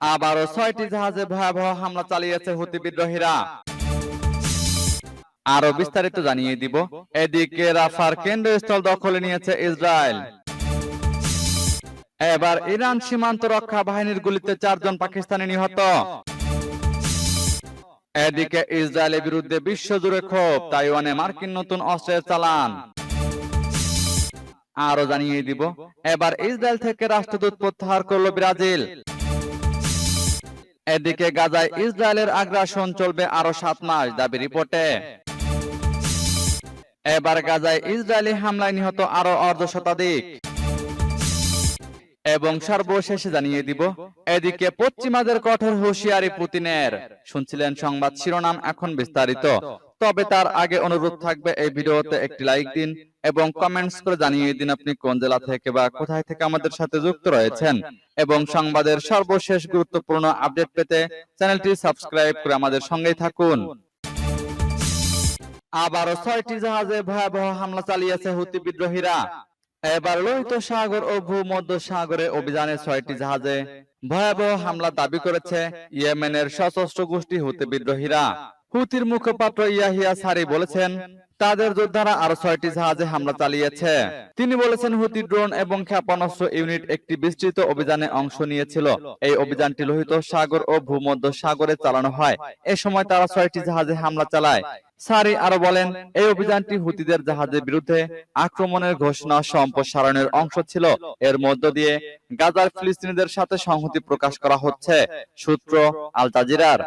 আবারও ছয়টি জাহাজে ভয়াবহ হামলা চালিয়েছে হুতি বিদ্রোহীরা। আরও বিস্তারিত জানিয়ে দিব। এদিকে রাফার কেন্দ্রস্থল দখলে নিয়েছে ইসরায়েল। এবার ইরান সীমান্ত রক্ষা বাহিনীর গুলিতে চারজন পাকিস্তানি নিহত। এদিকে ইসরায়েলের বিরুদ্ধে বিশ্বজুড়ে ক্ষোভ, তাইওয়ানে মার্কিন নতুন অস্ত্রের চালান। আরও জানিয়ে দিব, এবার ইসরায়েল থেকে রাষ্ট্রদূত প্রত্যাহার করল ব্রাজিল। এদিকে গাজায় ইসরায়েলের আগ্রাসন চলবে আরও সাত মাস, দাবি রিপোর্টে। এবার গাজায় ইসরায়েলি হামলায় নিহত আরও অর্ধ শতাধিক এবং সর্বশেষে জানিয়ে দিব, এদিকে পশ্চিমাদের কঠোর হুঁশিয়ারি পুতিনের। শুনছিলেন সংবাদ শিরোনাম এখন বিস্তারিত। তবে তার আগে অনুরোধ থাকবে এই ভিডিওতে একটি লাইক দিন এবং কমেন্টস করে জানিয়ে দিন আপনি কোন জেলা থেকে বা কোথায় থেকে আমাদের সাথে যুক্ত রয়েছেন এবং সংবাদের সর্বশেষ গুরুত্বপূর্ণ আপডেট পেতে চ্যানেলটি সাবস্ক্রাইব করে আমাদের সঙ্গেই থাকুন। আবারও ছয়টি জাহাজে ভয়াবহ হামলা চালিয়েছে হুতি বিদ্রোহীরা। এবার লোহিত সাগর ও ভূমধ্য সাগরে অভিযানে ছয়টি জাহাজে ভয়াবহ হামলা দাবি করেছে ইয়েমেনের সশস্ত্র গোষ্ঠী হুতি বিদ্রোহীরা। হুতির মুখপাত্র ইয়াহিয়া সারি বলেছেন তাদের যোদ্ধারা আরও ছয়টি জাহাজে হামলা চালিয়েছে। তিনি বলেছেন, হুতি ড্রোন এবং ক্ষেপণাস্ত্র ইউনিট একটি বিস্তৃত অভিযানে অংশ নিয়েছিল। এই অভিযানটি লোহিত সাগর ও ভূমধ্য সাগরে চালানো হয়। এ সময় তারা ছয়টি জাহাজে হামলা চালায়। সারি আরও বলেন, এই অভিযানটি হুতিদের জাহাজের বিরুদ্ধে আক্রমণের ঘোষণা সম্প্রসারণের অংশ ছিল। এর মধ্য দিয়ে গাজার ফিলিস্তিনিদের সাথে সংহতি প্রকাশ করা হচ্ছে, সূত্র আল জাজিরার।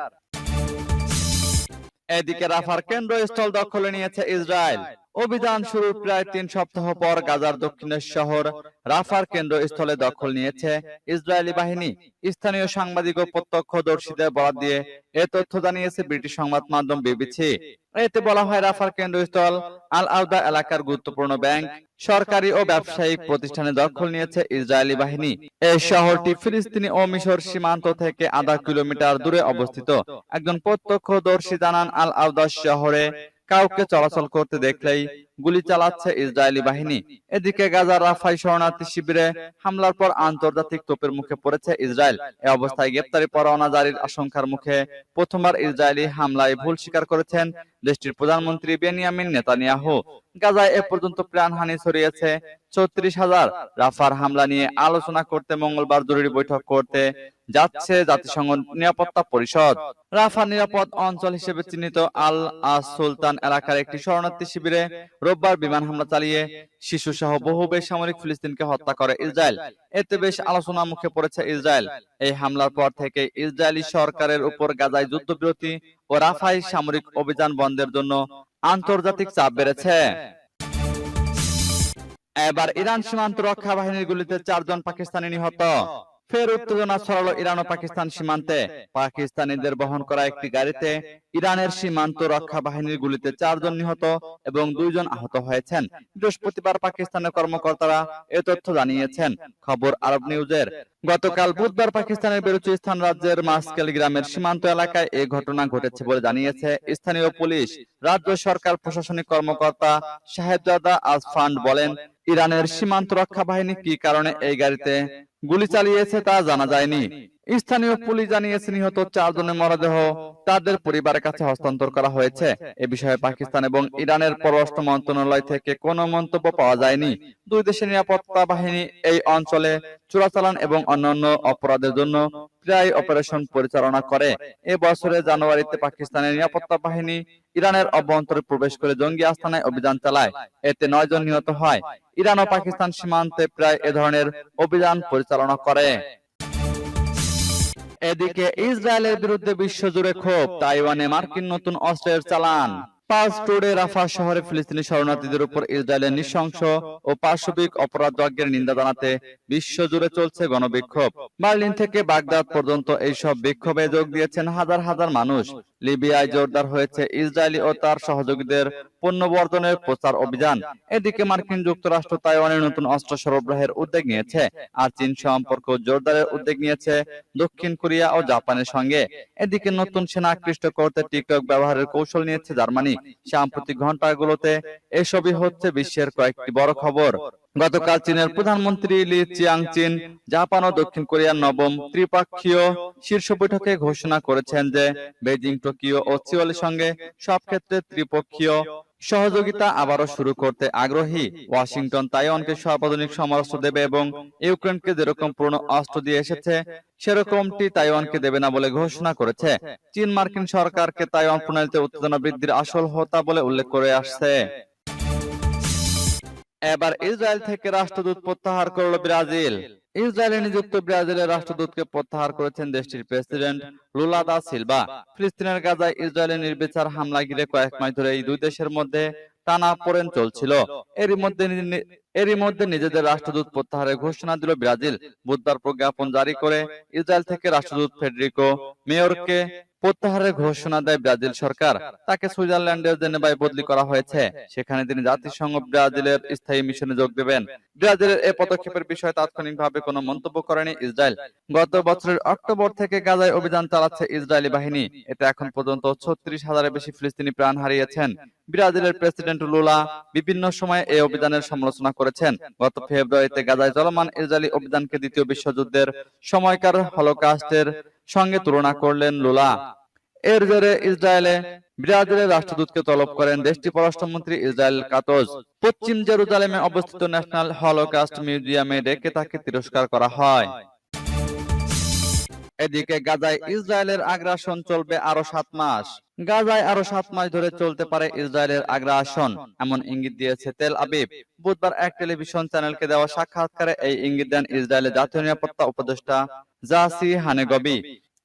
এদিকে রাফার কেন্দ্রস্থল দখলে নিয়েছে ইসরায়েল। অভিযান শুরুর প্রায় তিন সপ্তাহ পর গাজার দক্ষিণের শহর রাফার কেন্দ্রস্থলে দখল নিয়েছে ইসরায়েলি বাহিনী। স্থানীয় সাংবাদিক ও প্রত্যক্ষদর্শীদের বরাদ দিয়ে এ তথ্য জানিয়েছে ব্রিটিশ সংবাদ মাধ্যম বিবিসি। এতে বলা হয় রাফার কেন্দ্রস্থল আল আউদা এলাকার গুরুত্বপূর্ণ ব্যাংক। সরকারি ও ব্যবসায়িক প্রতিষ্ঠানে দখল নিয়েছে ইসরায়েলি বাহিনী। এই শহরটি ফিলিস্তিনি ও মিশর সীমান্ত থেকে আধা কিলোমিটার দূরে অবস্থিত। একজন প্রত্যক্ষদর্শী জানান আল আউদা শহরে কাউকে চলাচল করতে দেখলেই গুলি চালাচ্ছে ইসরায়েলি বাহিনী। এদিকে গাজার রাফাই শরণার্থী শিবিরে হামলার পর আন্তর্জাতিক তোপের মুখে পড়েছে ইসরায়েল। এ অবস্থায় গ্রেপ্তারি পরোয়ানা জারির আশঙ্কার মুখে প্রথমবার ইসরায়েলি হামলায় ভুল স্বীকার করেছেন দেশটির প্রধানমন্ত্রী বেনিয়ামিন নেতানিয়াহু। গাজায় এ পর্যন্ত প্রাণহানি ছড়িয়েছে চৌত্রিশ হাজার। রাফার হামলা নিয়ে আলোচনা করতে মঙ্গলবার জরুরি বৈঠক করতে যাচ্ছে জাতিসংঘ নিরাপত্তা পরিষদ। রাফা নিরাপদ অঞ্চল হিসেবে চিহ্নিত আল আস সুলতান এলাকার একটি শরণার্থী শিবিরে রোববার বিমান হামলা চালিয়ে শিশু সহ বহু বেসামরিক ফিলিস্তিনকে হত্যা করে ইসরায়েল। এতে বেশ আলোচনা মুখে পড়েছে ইসরায়েল। এই হামলার পর থেকে ইসরায়েলি সরকারের উপর গাজায় যুদ্ধবিরতি ও রাফাই সামরিক অভিযান বন্ধের জন্য আন্তর্জাতিক চাপ বেড়েছে। এবার ইরান সীমান্ত রক্ষা বাহিনীর গুলিতে চারজন পাকিস্তানি নিহত। ফের উত্তেজনা ছড়ালো ইরান ও পাকিস্তান সীমান্তে। পাকিস্তানিদের বহন করা একটি গাড়িতে ইরানের সীমান্ত রক্ষা বাহিনীর গুলিতে চারজন নিহত এবং দুইজন আহত হয়েছেন। বৃহস্পতিবার পাকিস্তানের কর্মকর্তারা এ তথ্য জানিয়েছেন। খবর আরব নিউজের। গতকাল বুধবার পাকিস্তানের বেলুচিস্তান রাজ্যের মাসকেল গ্রামের সীমান্ত এলাকায় এই ঘটনা ঘটেছে বলে জানিয়েছে স্থানীয় পুলিশ। রাজ্য সরকার প্রশাসনিক কর্মকর্তা সাহেবজাদা আজফান্ড বলেন, ইরানের সীমান্ত রক্ষা বাহিনী কি কারণে এই গাড়িতে গুলি চালিয়েছে তা জানা যায়নি। স্থানীয় পুলিশ জানিয়েছে নিহত চারজনের মরদেহ তাদের পরিবারের কাছে হস্তান্তর করা হয়েছে। এ বিষয়ে পাকিস্তান এবং ইরানের পররাষ্ট্র মন্ত্রণালয় থেকে কোনো মন্তব্য পাওয়া যায়নি। দুই দেশের নিরাপত্তা বাহিনী এই অঞ্চলে চোরাচালান এবং অন্যান্য অপরাধের জন্য প্রায় অপারেশন পরিচালনা করে। এ বছরের জানুয়ারিতে পাকিস্তানের নিরাপত্তা বাহিনী ইরানের অভ্যন্তরে প্রবেশ করে জঙ্গি আস্তানায় অভিযান চালায়। এতে নয় জন নিহত হয়। ইরান ও পাকিস্তান সীমান্তে প্রায় এ ধরনের অভিযান পরিচালনা করে। এদিকে ইসরায়েলের বিরুদ্ধে বিশ্বজুড়ে ক্ষোভ তাইওয়ানে মার্কিন নতুন অস্ত্রের চালান। পাঁচ টোডে রাফা শহরে ফিলিস্তিনি শরণার্থীদের উপর ইসরায়েলের নৃশংস ও পাশবিক অপরাধ যজ্ঞের নিন্দা জানাতে বিশ্বজুড়ে চলছে গণবিক্ষোভ। বার্লিন থেকে বাগদাদ পর্যন্ত এইসব বিক্ষোভে যোগ দিয়েছেন হাজার হাজার মানুষ। লিবিয়ায় জোরদার হয়েছে ইসরায়েলি ও তার সহযোগীদের পণ্য বর্জনের প্রচার অভিযান। এদিকে মার্কিন যুক্তরাষ্ট্র তাইওয়ানের নতুন অস্ত্র সরবরাহের উদ্যোগ নিয়েছে আর চীন সম্পর্ক জোরদারের উদ্যোগ নিয়েছে দক্ষিণ কোরিয়া ও জাপানের সঙ্গে। এদিকে নতুন সেনা আকৃষ্ট করতে টিকটক ব্যবহারের কৌশল নিয়েছে জার্মানি। সাম্প্রতিক ঘন্টাগুলোতে এসবই হচ্ছে বিশ্বের কয়েকটি বড় খবর। গতকাল চীনের প্রধানমন্ত্রী লি চিয়াংচিন জাপান ও দক্ষিণ কোরিয়ার নবম ত্রিপক্ষীয় শীর্ষ বৈঠকে ঘোষণা করেছেন যে বেজিং টোকিও ও সিওলের সঙ্গে সব ক্ষেত্রে ত্রিপক্ষীয় সহযোগিতা আবারও শুরু করতে আগ্রহী। ওয়াশিংটন তাইওয়ানকে সর্বাধুনিক সমরাস্ত্র দেবে এবং ইউক্রেনকে যেরকম পুরনো অস্ত্র দিয়ে এসেছে, সেরকমটি তাইওয়ানকে দেবে না বলে ঘোষণা করেছে। চীন মার্কিন সরকারকে তাইওয়ান প্রণালীতে উত্তেজনা বৃদ্ধির আসল হতা বলে উল্লেখ করে আসছে। এবার ইসরায়েল থেকে রাষ্ট্রদূত প্রত্যাহার করল ব্রাজিল। ইসরায়েলে নিযুক্ত ব্রাজিলের রাষ্ট্রদূতকে প্রত্যাহার করেছেন দেশটির প্রেসিডেন্ট লুলা দা সিলভা। ফিলিস্তিনের গাজায় ইসরায়েলের নির্বিচার হামলা ঘিরে কয়েক মাস ধরে এই দুই দেশের মধ্যে টানা পড়েন চলছিল। এরই মধ্যে এরই মধ্যে নিজেদের রাষ্ট্রদূত প্রত্যাহারের ঘোষণা দিল ব্রাজিল। বুধবার প্রজ্ঞাপন জারি করে ইসরায়েল থেকে রাষ্ট্রদূত ফেডরিকো মেয়রকে প্রত্যাহারের ঘোষণা দেয় ব্রাজিল সরকার। তাকে সুইজারল্যান্ডের জেনেভায় বদলি করা হয়েছে। সেখানে তিনি জাতিসংঘ ব্রাজিলের স্থায়ী মিশনে যোগ দেবেন। ব্রাজিলের এ পদক্ষেপের বিষয়ে তাৎক্ষণিকভাবে কোনো মন্তব্য করেনি ইসরায়েল। গত বছরের অক্টোবর থেকে গাজায় অভিযান চালাচ্ছে ইসরায়েলি বাহিনী। এতে এখন পর্যন্ত ছত্রিশ হাজারের বেশি ফিলিস্তিনি প্রাণ হারিয়েছেন। ব্রাজিলের প্রেসিডেন্ট লুলা বিভিন্ন সময়ে এই অভিযানের সমালোচনা করেছেন। গত ফেব্রুয়ারিতে গাজায় চলমান ইসরায়েলি অভিযানকে দ্বিতীয় বিশ্বযুদ্ধের সময়কার হলোকাস্টের সঙ্গে তুলনা করলেন লুলা। এর জেরে ইসরায়েলে ব্রাজিলের রাষ্ট্রদূতকে তলব করেন দেশটি পররাষ্ট্রমন্ত্রী ইসরায়েল কাতজ। পশ্চিম জেরুজালেমে অবস্থিত ন্যাশনাল হলোকাস্ট মিউজিয়ামে ডেকে তাকে তিরস্কার করা হয়। এদিকে গাজায় ইসরায়েলের আগ্রাসন চলবে আরও সাত মাস। গাজায় আরও সাত মাস ধরে চলতে পারে ইসরায়েলের আগ্রাসন, এমন ইঙ্গিত দিয়েছে তেল আবিব। বুধবার এক টেলিভিশন চ্যানেলকে দেওয়া সাক্ষাৎকারে এই ইঙ্গিত দেন ইসরায়েলের জাতীয় নিরাপত্তা উপদেষ্টা জাসি হানেগবি।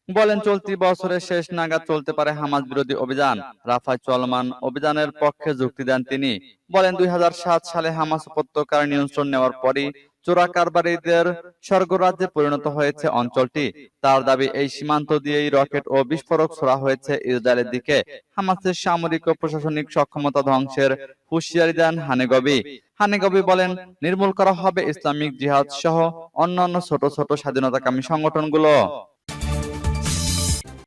বলেন, চলতি বছরের শেষ নাগাদ চলতে পারে হামাজ বিরোধী অভিযান। রাফায় চলমান অভিযানের পক্ষে যুক্তি দেন তিনি। বলেন, দুই হাজার সাত সালে হামাস উপত্যকার নিয়ন্ত্রণ নেওয়ার পরই চোরা কারবারিদের স্বর্গরাজ্যে পরিণত হয়েছে অঞ্চলটি। তার দাবি, এই সীমান্ত দিয়েই রকেট ও বিস্ফোরক ছোড়া হয়েছে ইসরায়েলের দিকে। হামাসের সামরিক ও প্রশাসনিক সক্ষমতা ধ্বংসের হুঁশিয়ারি দেন হানেগবি। হানেগবি বলেন, নির্মূল করা হবে ইসলামিক জিহাদ সহ অন্যান্য ছোট ছোট স্বাধীনতাকামী সংগঠনগুলো।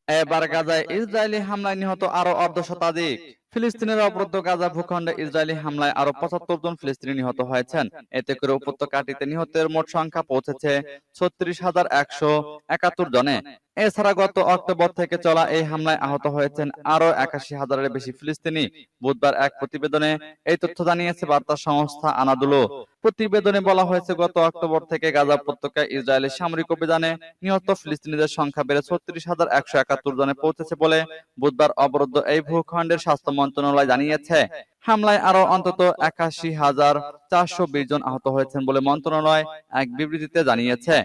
এবার গাজায় ইসরায়েলি হামলায় নিহত আরও অর্ধ শতাধিক। ফিলিস্তিনের অবরুদ্ধ গাজা ভূখণ্ডে ইসরায়েলি হামলায় আরও পঁচাত্তর জন ফিলিস্তিনি নিহত হয়েছেন। এতে করে উপত্যকাটিতে নিহতের মোট সংখ্যা পৌঁছেছে ছত্রিশ হাজার একশো একাত্তর জনে। এছাড়া গত অক্টোবর থেকে চলা এই হামলায় আহত হয়েছেন আরও একাশি হাজারের বেশি ফিলিস্তিনি। বুধবার এক প্রতিবেদনে এই তথ্য জানিয়েছে বার্তা সংস্থা আনাদুলো। প্রতিবেদনে বলা হয়েছে, গত অক্টোবর থেকে গাজা উপত্যকায় ইসরায়েলের সামরিক অভিযানে নিহত ফিলিস্তিনিদের সংখ্যা বেড়ে ছত্রিশ হাজার একশো একাত্তর জনে পৌঁছেছে বলে বুধবার অবরুদ্ধ এই ভূখণ্ডের স্বাস্থ্য মন্ত্রণালয় জানিয়েছে, হামলায় আরও অন্তত একাশি হাজার চারশো বিশ জন আহত হয়েছেন বলে মন্ত্রণালয় এক বিবৃতিতে জানিয়েছে।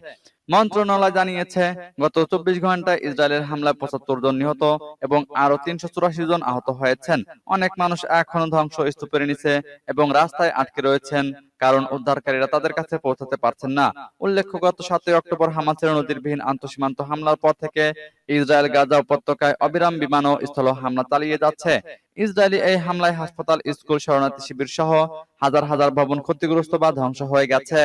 মন্ত্রণালয় জানিয়েছে, গত চব্বিশ ঘন্টায় ইসরায়েলের হামলায় পঁচাত্তর জন নিহত এবং আরও তিনশো চুরাশি জন আহত হয়েছেন। অনেক মানুষ এখনও ধ্বংস স্তূপের নিচে এবং রাস্তায় আটকে রয়েছেন, কারণ উদ্ধারকারীরা তাদের কাছে পৌঁছাতে পারছেন না। উল্লেখ্য, গত সাতই অক্টোবর হামাসের নদীরবিহীন আন্তঃসীমান্ত হামলার পর থেকে ইসরায়েল গাজা উপত্যকায় অবিরাম বিমান ও স্থল হামলা চালিয়ে যাচ্ছে। ইসরায়েলি এই হামলায় হাসপাতাল, স্কুল, শরণার্থী শিবির সহ হাজার হাজার ভবন ক্ষতিগ্রস্ত বা ধ্বংস হয়ে গেছে।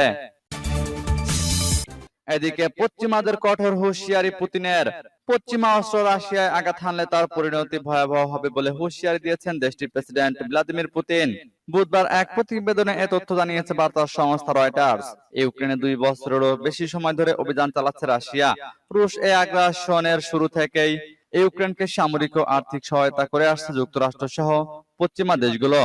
এদিকে পশ্চিমাদের কঠোর হুঁশিয়ারি পুতিনের। পশ্চিমা অস্ত্র রাশিয়ায় আঘাত হানলে তার পরিণতি ভয়াবহ হবে বলে হুঁশিয়ারি দিয়েছেন দেশটির প্রেসিডেন্ট ভ্লাদিমির পুতিন। বুধবার এক প্রতিবেদনে এ তথ্য জানিয়েছে বার্তা সংস্থা রয়টার্স। ইউক্রেনে দুই বছরেরও বেশি সময় ধরে অভিযান চালাচ্ছে রাশিয়া। রুশ এই আগ্রাসনের শুরু থেকেই ইউক্রেনকে সামরিক ও আর্থিক সহায়তা করে আসছে যুক্তরাষ্ট্র সহ পশ্চিমা দেশগুলো।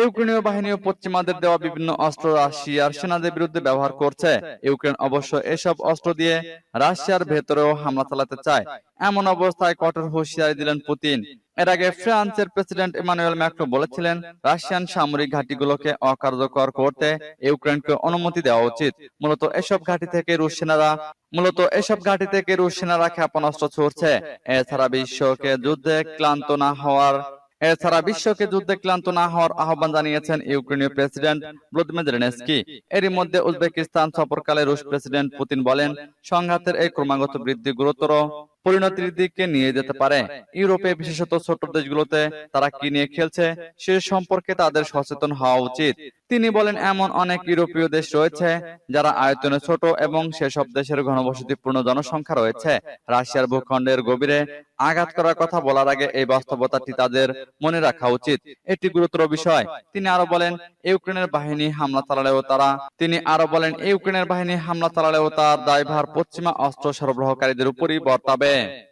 ইউক্রেনীয় বাহিনী পশ্চিমাদের দেওয়া বিভিন্ন অস্ত্র রাশিয়ার সেনাদের বিরুদ্ধে ব্যবহার করছে। ইউক্রেন অবশ্য এসব অস্ত্র দিয়ে রাশিয়ার ভেতরেও হামলা চালাতে চায়। এমন অবস্থায় কঠোর হুঁশিয়ারি দিলেন পুতিন। এর আগে ফ্রান্সের প্রেসিডেন্ট ইমানুয়েল ম্যাক্রো বলেছিলেন, রাশিয়ান সামরিক ঘাঁটিগুলোকে অকার্যকর করতে ইউক্রেনকে অনুমতি দেওয়া উচিত। মূলত এসব ঘাঁটি থেকে রুশ সেনারা, মূলত এসব ঘাঁটি থেকে রুশ সেনারা ক্ষেপণাস্ত্র ছুড়ছে। এছাড়া বিশ্বকে যুদ্ধে ক্লান্ত না হওয়ার এছাড়া বিশ্বকে যুদ্ধে ক্লান্ত না হওয়ার আহ্বান জানিয়েছেন ইউক্রেনীয় প্রেসিডেন্ট ভ্লাদিমির জেলেনস্কি। এরই মধ্যে উজবেকিস্তান সফরকালে রুশ প্রেসিডেন্ট পুতিন বলেন সংঘাতের এই ক্রমাগত বৃদ্ধি গুরুতর। পরিণতির দিকে নিয়ে যেতে পারে। ইউরোপে বিশেষত ছোট দেশগুলোতে তারা কি নিয়ে খেলছে, সে সম্পর্কে তাদের সচেতন হওয়া উচিত। তিনি বলেন, এমন অনেক ইউরোপীয় দেশ রয়েছে যারা আয়তনে ছোট এবং সেসব দেশের ঘনবসতিপূর্ণ জনসংখ্যা রয়েছে। রাশিয়ার ভূখণ্ডের গভীরে আঘাত করার কথা বলার আগে এই বাস্তবতাটি তাদের মনে রাখা উচিত। এটি গুরুতর বিষয়। তিনি আরও বলেন, ইউক্রেনের বাহিনী হামলা চালালেও তারা, তিনি আরও বলেন, ইউক্রেনের বাহিনী হামলা চালালেও তার দায়ভার পশ্চিমা অস্ত্র সরবরাহকারীদের উপরই বর্তাবে। Padre.